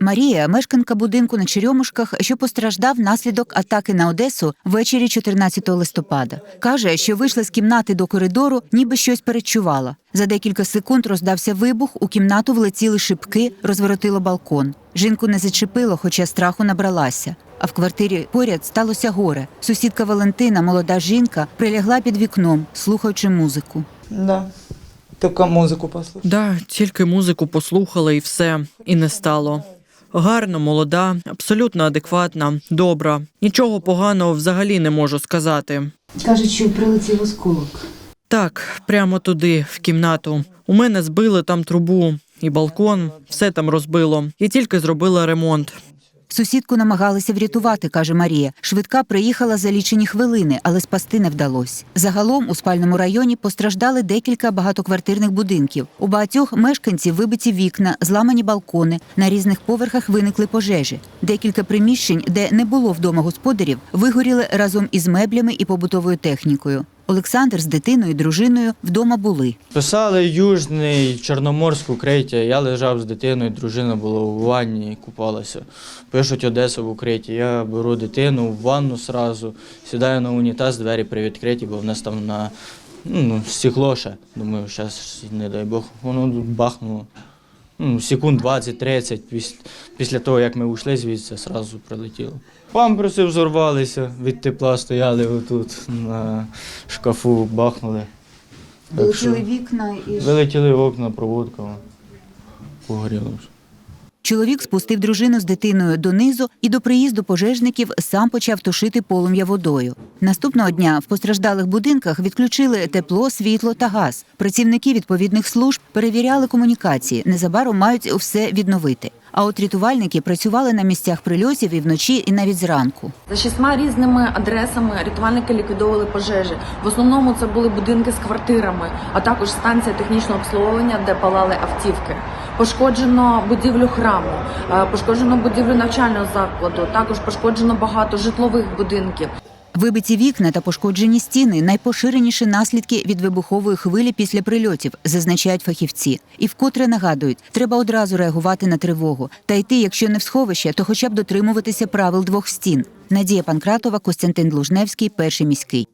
Марія, мешканка будинку на Черемушках, що постраждав внаслідок атаки на Одесу ввечері 14 листопада. Каже, що вийшла з кімнати до коридору, ніби щось перечувала. За декілька секунд роздався вибух, у кімнату влетіли шибки, розворотило балкон. Жінку не зачепило, хоча страху набралася. А в квартирі поряд сталося горе. Сусідка Валентина, молода жінка, прилягла під вікном, слухаючи музику. Да. Тільки музику послухав. Да, тільки музику послухала і все, і не стало. Гарно, молода, абсолютно адекватна, добра. Нічого поганого взагалі не можу сказати. Кажуть, що прилетів осколок. Так, прямо туди, в кімнату. У мене збили там трубу і балкон, все там розбило. Я тільки зробила ремонт. Сусідку намагалися врятувати, каже Марія. Швидка приїхала за лічені хвилини, але спасти не вдалося. Загалом у спальному районі постраждали декілька багатоквартирних будинків. У багатьох мешканців вибиті вікна, зламані балкони. На різних поверхах виникли пожежі. Декілька приміщень, де не було вдома господарів, вигоріли разом із меблями і побутовою технікою. Олександр з дитиною і дружиною вдома були. Писали Южний, Чорноморськ, укриття. Я лежав з дитиною, дружина була у ванні, купалася. Пишуть Одеса в укритті. Я беру дитину в ванну сразу, сідаю на унітаз, двері привідкриті, бо в нас там на ну, стекло ще. Думаю, зараз, не дай Бог, воно бахнуло. Ну, секунд 20-30 після, після того, як ми вийшли звідси, одразу прилетіло. Памперси взорвалися, від тепла стояли отут на шкафу, бахнули. Вилетіли вікна і Вилетіли окна, проводка. Погоріло. Чоловік спустив дружину з дитиною донизу і до приїзду пожежників сам почав тушити полум'я водою. Наступного дня в постраждалих будинках відключили тепло, світло та газ. Працівники відповідних служб перевіряли комунікації. Незабаром мають все відновити. А от рятувальники працювали на місцях прильотів і вночі, і навіть зранку. За шістьма різними адресами рятувальники ліквідовували пожежі. В основному це були будинки з квартирами, а також станція технічного обслуговування, де палали автівки. Пошкоджено будівлю храму, е, пошкоджено будівлю навчального закладу. Також пошкоджено багато житлових будинків. Вибиті вікна та пошкоджені стіни найпоширеніші наслідки від вибухової хвилі після прильотів, зазначають фахівці. І вкотре нагадують, треба одразу реагувати на тривогу та йти, якщо не в сховище, то хоча б дотримуватися правил двох стін. Надія Панкратова, Костянтин Лужневський, перший міський.